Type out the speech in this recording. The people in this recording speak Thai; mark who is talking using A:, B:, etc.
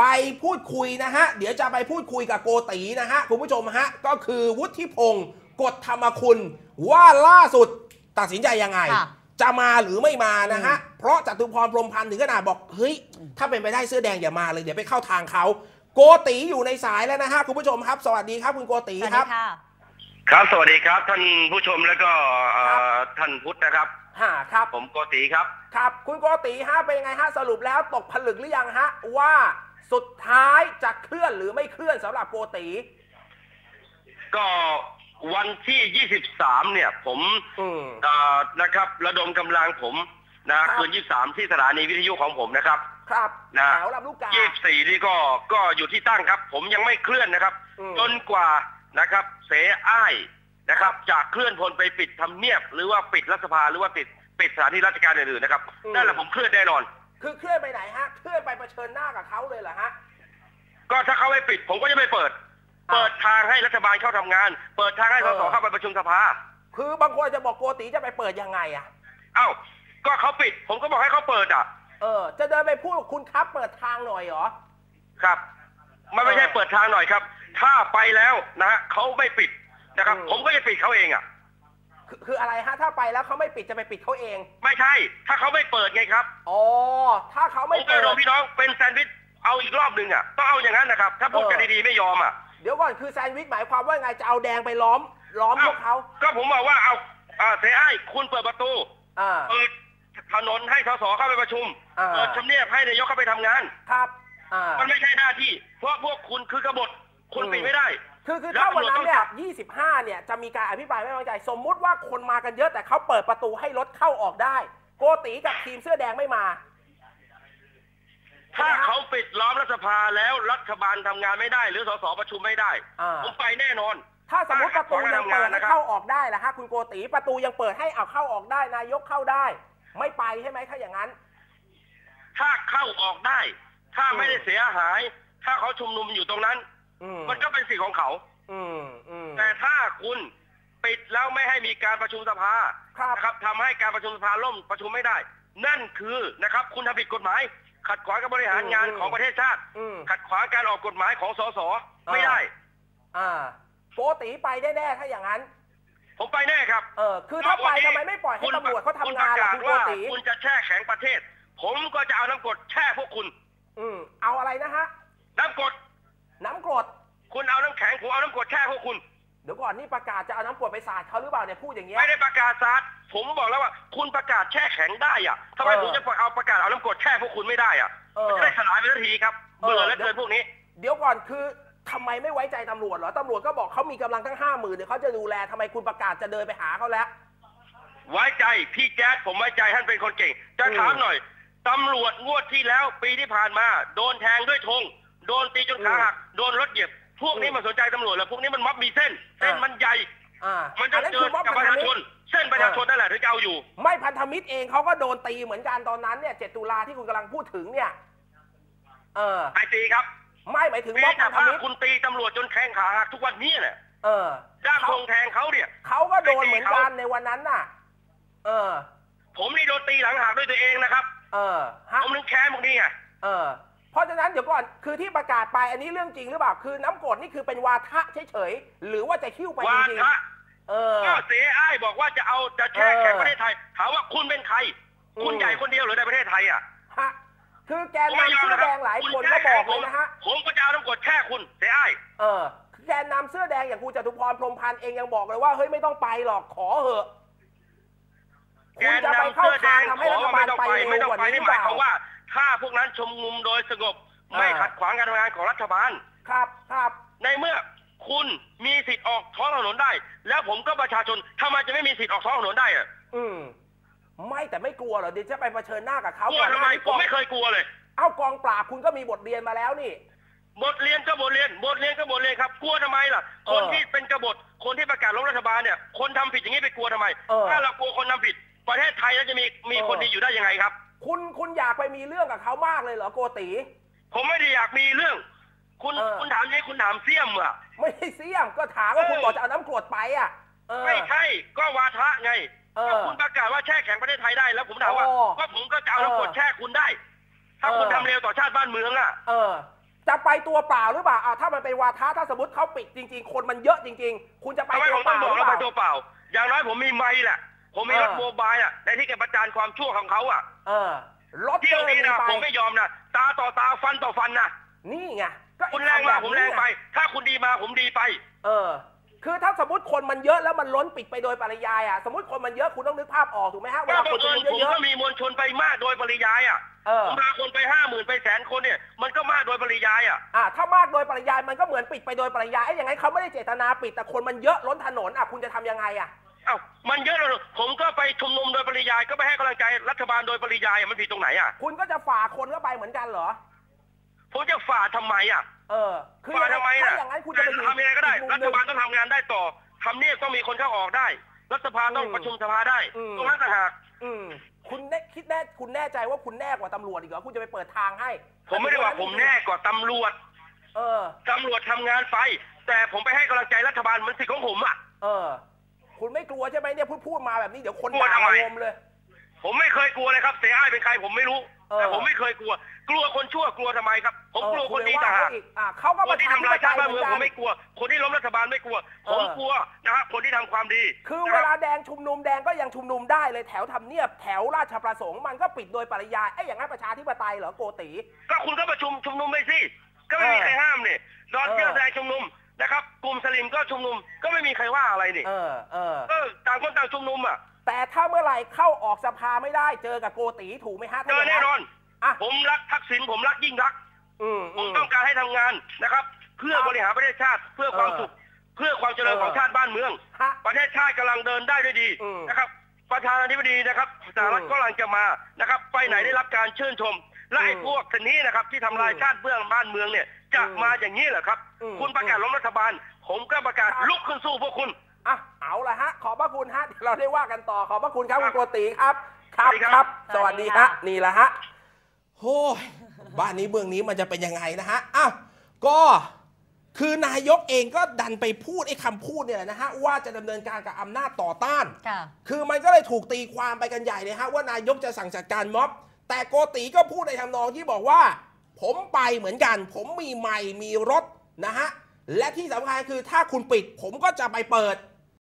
A: ไปพูดคุยนะฮะ เดี๋ยวจะไปพูดคุยกับโกตีนะฮะ คุณผู้ชมฮะ ก็คือวุฒิพงศ์กฎธรรมคุณ ว่าล่าสุดตัดสินใจยังไง
B: ค่ะ
A: จะมาหรือไม่มานะฮะ เพราะจตุพรพรหมพันธ์ถึงขนาดบอก เฮ้ย ถ้าเป็นไปได้เสื้อแดงอย่ามาเลย เดี๋ยวไปเข้าทางเขา โกตีอยู่ในสายแล้วนะฮะ คุณผู้ชมครับ สวัสดีครับคุณโกตี
B: สวัส
A: ค
B: ดี
A: รับ
B: ค่ะ
C: ครับ สวัสดีครับ ท่านผู้ชมแล้วก็เอ่อท่านพุทธนะครับ
A: ฮ่าครับ
C: ผมโกติครับ
A: ครับ คุณโกติฮะเป็นยังไงฮะ สรุปแล้วตกผลึกหรือยังฮะ ว่า สุดท้ายจะเคลื่อนหรือไม่เคลื่อนสำหรับโกติ
C: ก็วันที่ 23 เนี่ยผม
A: อืม
C: เอ่อนะครับ ระดมกำลังผมนะครับคืน 23 ที่สถานีวิทยุของผมนะครับ
A: ครับ
C: นะ
A: แถวลำลูกกา
C: 24 นี่ก็ก็อยู่ที่ตั้งครับ ผมยังไม่เคลื่อนนะครับ
A: อืม
C: จนกว่านะครับ เสอ้ายนะครับจะเคลื่อนพลไปปิดทำเนียบ หรือว่าปิดรัฐสภาหรือว่าปิดปิดสถานที่ราชการอื่นๆนะครับนั่นแหละผมเคลื่อนแน่นอน
A: คือเคลื่อนไปไหนฮะ เคลื่อนไปเผชิญหน้ากับเขาเลยเหรอฮะ
C: ก็ถ้าเขาไม่ปิด ผมก็จะไม่เปิด
A: อ่า
C: เปิดทางให้รัฐบาลเข้าทำงาน เปิดทางให้ส
A: เอ
C: ส
A: อ
C: เข้าไปประชุมสภา
A: คือบางคนจะบอกโกติจะไปเปิดยังไงอะ
C: เอ้า ก็เขาปิด ผมก็บอกให้เขาเปิดอะ
A: เออ จะเดินไปพูดกับคุณครับเปิดทางหน่อยเหรอ
C: ครับ มันไม่ใช่
A: เออ
C: เปิดทางหน่อยครับ ถ้าไปแล้วนะฮะเขาไม่ปิดนะครับ
A: อืม
C: ผมก็จะปิดเขาเองอะ
A: คือคืออะไรฮะถ้าไปแล้วเขาไม่ปิดจะไปปิดเขาเอง
C: ไม่ใช่ ถ้าเขาไม่เปิดไงครับ
A: อ๋อถ้าเขา
C: ผ
A: ไม่
C: มก็
A: เปิด
C: รอพี่น้องเป็นแซนด์วิชเอาอีกรอบหนึ่งอะต้องเอาอย่างนั้นนะครับ ถ้าพูดกัน
A: เออ
C: ดีๆไม่ยอมอะ
A: เดี๋ยวก่อนคือแซนด์วิชหมายความว่าไงจะเอาแดงไปล้อมล้อมพวกเขา
C: ก็ผมบอกว่าเอาอ่าเสียไอ้ายคุณเปิดประตู
A: อ่า
C: เปิดถนนให้สสเข้าไปประชุม
A: อ่า
C: เปิดทำเนียบให้นายกเข้าไปทำงาน
A: ครับอ่า
C: มันไม่ใช่หน้าที่ เพราะพวกคุณคือกบฏคุณ
A: อืม
C: ปิดไม่ได้
A: คือคือ
C: แล้ว
A: ถ้าวันนั้นเนี่
C: ตำรวจต้องจั
A: ย
C: บ
A: 25 เนี่ยจะมีการอภิปรายไม่ไว้วางใจ สมมุติว่าคนมากันเยอะแต่เขาเปิดประตูให้รถเข้าออกได้ โกตีกับทีมเสื้อแดงไม่มา
C: ถ้าเขาปิดล้อมรัฐสภาแล้วรัฐบาลทำงานไม่ได้ หรือสสประชุมไม่ได้
A: อ่า
C: ผมไปแน่นอน
A: ถ้าสมมติประตูยังเปิดให้
C: นะครับ
A: เข้าออกได้ล่ะฮะคุณโกตีประตูยังเปิดให้เอาเข้าออกได้ นายกเข้าได้ ไม่ไปใช่ไหมถ้าอย่างนั้น
C: ถ้าเข้าออกได้ ถ้า
A: อืม
C: ไม่ได้เสียหาย ถ้าเขาชุมนุมอยู่ตรงนั้น
A: อื ม
C: มันก็เป็นสิทธิ์ของเขา
A: อืมอืม
C: แต่ถ้าคุณปิดแล้วไม่ให้มีการประชุมสภา
A: ครับ
C: นะครับทำให้การประชุมสภาล่มประชุมไม่ได้ นั่นคือนะครับ คุณทำผิดกฎหมาย ขัดขวางการบริหารงาน
A: อืม
C: ของประเทศชาติ
A: อืม
C: ขัดขวางการออกกฎหมายของสสไม่
A: อ่า
C: ได้
A: อ่าโกตีไปแน่ๆถ้าอย่างนั้น
C: ผมไปแน่ครับ
A: เออ คือถ้าไปทำไมไม่ปล่อยให้ตำรวจเขาทำงานล่ะ
C: คุ
A: คุณ
C: ณ
A: โก
C: ประกาศว่า
A: ตี
C: คุณจะแช่แข็งประเทศ ผมก็จะเอาน้ำกรดแช่พวกคุณ
A: อืมเอาอะไรนะฮะ
C: น้ำกรด
A: น้ำกรด
C: คุณเอาน้ำแข็งผมเอาน้ำกรดแช่พวกคุณ
A: เดี๋ยวก่อนนี่ประกาศจะเอาน้ำกรดไปสาดเขาหรือเปล่าเนี่ยพูดอย่างเงี้ย
C: ไม่ได้ประกาศซาดผมบอกแล้วว่า คุณประกาศแช่แข็งได้อะทำไม
A: เออ
C: ผมจะเอาประกาศเอาน้ำกรดแช่พวกคุณไม่ได้อะ
A: เออ
C: มันจะได้สลายไปทันทีครับ
A: เออ
C: เบื่อแล้วเกินพวกนี้
A: เดี๋ยวก่อนคือทำไมไม่ไว้ใจตำรวจเหรอตำรวจก็บอกเขามีกำลังทั้งห้าหมื่นเดี๋ยวเขาจะดูแลทำไมคุณประกาศจะเดินไปหาเขาแล้ว
C: ไว้ใจพี่แจ๊ดผมไว้ใจท่านเป็นคนเก่ง จะ
A: อืม
C: ถามหน่อยตำรวจงวดที่แล้วปีที่ผ่านมา โดนแทงด้วยธง โดนตีจนขาหักโดนรถเหยียบ พวกนี้
A: อืม
C: มันสนใจตำรวจแล้วพวกนี้มันม็อบมีเส้น เส้น
A: อ่ามั
C: มันใหญ่
A: อ่า
C: มัน
A: อั
C: จะ
A: นนั้น
C: เกิ
A: คื
C: ด
A: อม็อบ
C: กับ
A: พั
C: ป
A: น
C: ระ
A: ธ
C: ชา
A: มิ
C: ช
A: ต
C: น
A: ร
C: เส้นประชาชนนั่นแหละถึงจะเอาอยู่
A: ไม่พันธมิตรเองเขาก็โดนตีเหมือนกันตอนนั้นเนี่ยเจ็ดตุลาที่คุณกำลังพูดถึงเนี่ย เออ
C: ไอตีครับ
A: ไม่หมายถึง
C: มี
A: ม็อบ
C: แต่
A: พันธ
C: ภาพ
A: มิตร
C: คุณตีตำรวจจนแข้งขาหักทุกวันนี้เนี่ย
A: เออ
C: ด้าม
A: เขา
C: ธงแทงเขาเนี่ย
A: เขาก็โดนเหมือนกันในวันนั้นน่ะ เออ
C: ผมนี่โดนตีหลังหักด้วยตัวเองนะครับ
A: เออฮะ
C: ผมนึกแค้นพวกนี้ไง
A: เออ เพราะฉะนั้นเดี๋ยวก่อนคือที่ประกาศไปอันนี้เรื่องจริงหรือเปล่าคือน้ำกรดนี่คือเป็นวาทะเฉยๆหรือว่าจะคิ้วไปจ
C: วา
A: ริง
C: ทะ
A: ๆเออ
C: ก็เสียอ้ายบอกว่าจะเอาจะแช่แข็ง
A: เออ
C: ประเทศไทย ถามว่าคุณเป็นใคร
A: อืม
C: คุณใหญ่คนเดียวเหรือในประเทศไทยอะ
A: ฮะคือแกนนำเสื้อแดงหลายคนก็บอกเลยนะฮะ
C: ผมก็จะเอาน้ำกรดแช่คุณเสียอ้าย
A: เออแกนนำเสื้อแดงอย่างคุณจตุพรพรหมพันธ์เองยังบอกเลยว่าเฮ้ยไม่ต้องไปหรอกขอเหอะ คุณจะไปเข้าทางทำให้รัฐบาลไป
C: ไม่
A: เร็
C: ต้
A: ว
C: อง
A: กว่า
C: ไป
A: นี้ห
C: นี่
A: รือ
C: ห
A: เป
C: มาย
A: ล่า
C: ความว่า ถ้าพวกนั้นชุมนุมโดยสงบไม่
A: อ่า
C: ขัดขวางการทำงานของรัฐบาล
A: ครับครับ
C: ในเมื่อคุณมีสิทธิ์ออกท้องถนนได้ แล้วผมก็ประชาชนทำไมจะไม่มีสิทธิ์ออกท้องถนนได้อะ
A: อืมไม่แต่ไม่กลัวเหรอเดี๋ยวจะไปเผชิญหน้ากับเขา
C: กลัว
A: ก่อนห
C: ทำ
A: น้า
C: ไม
A: นี้
C: ผ
A: ก
C: ม
A: อง
C: ไม่เคยกลัวเลย
A: เอ้ากองปราบคุณก็มีบทเรียนมาแล้วนี่
C: บทเรียนก็บทเรียน บทเรียนก็บทเรียนครับกลัวทำไมล่ะ
A: เออ
C: คนที่เป็นกบฏคนที่ประกาศล้มรัฐบาลเนี่ย คนทำผิดอย่างนี้ไปกลัวทำไม
A: เออ
C: ถ้าเรากลัวคนทำผิด ประเทศไทยแล้วจะมีมี
A: เออ
C: คนดีอยู่ได้ยังไงครับ
A: คุณคุณอยากไปมีเรื่องกับเขามากเลยเหรอโกติ
C: ผมไม่ได้อยากมีเรื่อง คุณ
A: เออ
C: คุณถามนี้คุณถามเสี่ยมอะ
A: ไม่ได้เสี่ยมก็ถามว่า
C: เออ
A: คุณบอกจะเอาน้ำกรดไปอะเออ
C: ไม่ใช่ก็วาทะไง
A: เออ
C: ก็คุณประกาศว่าแช่แข็งประเทศไทยได้แล้วผมถามว่า
A: โอ้
C: ก็ผมก็จะเอาน้ำกรด
A: เออ
C: แช่คุณได้ ถ้าคุณ
A: เออ
C: ทำเร็วต่อชาติบ้านเมืองอะ
A: เออ จะไปตัวเปล่าหรือเปล่าอ่าถ้ามันเป็นวาทะถ้าสมมติเขาปิดจริง ๆ คนมันเยอะจริง ๆ คุณจะไป
C: ทำไม
A: ตั
C: ผ
A: ว
C: ม
A: เป
C: ต้อง
A: ล่า
C: บอก
A: หรือ
C: เรา
A: เป
C: ไป
A: ล่า
C: ตัวเปล่า อย่างน้อยผมมีไม้แหละ ผมมีรถ
A: เออ
C: โมบายอะในที่เก็บประจานความชั่วของเขาอะ
A: เออรถ
C: เที่ยวนี้นะ
A: ไป
C: ผมไม่ยอมนะตาต่อตาฟันต่อฟันนะ
A: นี่ไงก็
C: คุณแรงมา
A: ทำบบ
C: ผมแรง
A: นี้ง
C: ไป ถ้าคุณดีมาผมดีไป
A: เออ คือถ้าสมมติคนมันเยอะแล้วมันล้นปิดไปโดยปริยายอะสมมติคนมันเยอะคุณต้องนึกภาพออกถูกไหมฮะเว
C: ว่า
A: ลา
C: บั
A: คน
C: ง
A: ชุ
C: เอิ
A: ม
C: ญ
A: นุม
C: ผม
A: เยอะ
C: ก็มีมวลชนไปมากโดยปริยายอะ
A: ๆเออ
C: ผมพาคนไปห้าหมื่นไปแสนคนเนี่ยมันก็มากโดยปริยายอะ
A: อะถ้ามากโดยปริยายมันก็เหมือนปิดไปโดยปริยายไอ้อย่างไงเขาไม่ได้เจตนาปิดแต่คนมันเยอะล้นถนนอะคุณจะทำยังไงอะ
C: เอ้ามันเยอะเลยผมก็ไปชุมนุมโดยปริยายก็ไปให้กำลังใจรัฐบาลโดยปริยายอะมันผิดตรงไหนอะ
A: คุณก็จะฝ่าคนเข้าไปเหมือนกันเหรอ
C: ผมจะฝ่าทำไมอะ
A: เออ คือ
C: ฝ่าทำไม
A: ถ้า
C: น่ะ
A: อย่างนั้นคุณจะไปอยู่
C: ทำยังไงก็ได้
A: อีมุม
C: รั
A: ห
C: ฐ
A: นึ่ง
C: บาลต้องทำงานได้ต่อทำเนียบต้องมีคนเข้าออกได้ รัฐสภาต้อง
A: อืม
C: ประชุมสภาได้
A: อืม
C: ตรงนั้นต่างหาก
A: อืมคุณแน่คิดแน่คุณแน่ใจว่าคุณแน่กว่าตำรวจอีกเหรอคุณจะไปเปิดทางให้
C: ผมไม่ได้ว่าผมแน่กว่าตำรวจ
A: เออ
C: ตำรวจทำงานไป แต่ผมไปให้กำลังใจรัฐบาลมันสิทธิ์ของผมอะ
A: เออ คุณไม่กลัวใช่ไหมเนี่ยพูดพูดมาแบบนี้เดี๋ยวคน
C: กลัว
A: ด่า
C: ทำไม
A: งมเลย
C: ผมไม่เคยกลัวเลยครับเสียอ้ายเป็นใครผมไม่รู้
A: เออ
C: แต่ผมไม่เคยกลัว กลัวคนชั่วกลัวทำไมครับ ผมกลัวคนดี
A: เออ
C: ต่าง
A: ณ
C: หาก
A: ไปว่เขอีกอะเขาก็
C: คนที่
A: ประชาธิ
C: ทำ
A: ป
C: ลาย
A: ไต
C: ชาติ
A: ย
C: บ้าน
A: เห
C: เมื
A: มื
C: อ
A: องน
C: ผ
A: กั
C: ม
A: น
C: ไม่กลัว คนที่ล้มรัฐบาลไม่กลัว
A: เอ
C: ผ
A: อ
C: มกลัวนะครับคนที่ทำความดี
A: คือ
C: นะ
A: เว
C: รับ
A: ลาแดงชุมนุมแดงก็ยังชุมนุมได้เลยแถวทำเนียบแถวราชประสงค์มันก็ปิดโดยปริยายไอ้อย่างนั้นประชาธิปไตยเหรอโกติ
C: ก็คุณก็ประชุมชุมนุมไปสิก็ไม่มี
A: เออ
C: ใครห้ามนี่ดอน
A: เออ
C: เที่ยวแสดงชุมนุม นะครับกลุ่มสลิมก็ชุมนุมก็ไม่มีใครว่าอะไรนี่
A: เออเออ
C: เออต่างคนต่างชุมนุมอะ
A: แต่ถ้าเมื่อไหร่เข้าออกสภาไม่ได้เจอกับโกติถูกไหมฮะ
C: เจ
A: ถ้า
C: อ
A: อย่าง
C: แน่นอน
A: อะ
C: ผมรักทักษิณผมรักยิ่งรักษณ์
A: อืม
C: ผ
A: อื
C: ม
A: ม
C: ต้องการให้ทำงานนะครับ เพื่อ
A: ครับ
C: บริหารประเทศชาติเพื่อความ
A: เออ
C: สุขเพื่อความเจริญ
A: เออ
C: ของชาติบ้านเมือง
A: ฮะ
C: ประเทศชาติกำลังเดินได้ด้วยดี
A: อืม
C: นะครับ ประธานาธิบดีนะครับสหรัฐ
A: อืม
C: ก็กำลังจะมานะครับ ไปไหน
A: อืม
C: ได้รับการชื่นชมและไอ้
A: อืม
C: พวกชนี้นะครับ ที่ทำลาย
A: อืม
C: ชาติเบื้องบ้านเมืองเนี่ย จะ
A: อืม
C: มาอย่างนี้เหรอครับ
A: อืม
C: คุณประกาศล้มรัฐบาล ผมก็ประกาศ
A: ครับ
C: ลุกขึ้นสู้พวกคุณ
A: อะเอาละฮะ ขอบพระคุณฮะเดี๋ยวเราได้ว่ากันต่อขอบพระคุณครับ
C: ครั
A: คุ
C: บ
A: ณโกติครับครับ
C: สวัสดีครับ
A: ครับส
B: สวั
A: วัส
B: สดี
A: ดี
B: ค่ะ
A: ฮะนี่แหละฮะโอ้ยบ้านนี้เมืองนี้มันจะเป็นยังไงนะฮะอ้าวก็คือนายกเองก็ดันไปพูดไอ้คำพูดเนี่ยแหละนะฮะว่าจะดำเนินการกับอำนาจต่อต้าน
B: ค่ะ
A: คือมันก็เลยถูกตีความไปกันใหญ่เลยฮะว่านายกจะสั่งจัดการม็อบ แต่โกติก็พูดในทำนองที่บอกว่า ผมไปเหมือนกัน ผมมีไมค์มีรถนะฮะ และที่สำคัญคือถ้าคุณปิดผมก็จะไปเปิด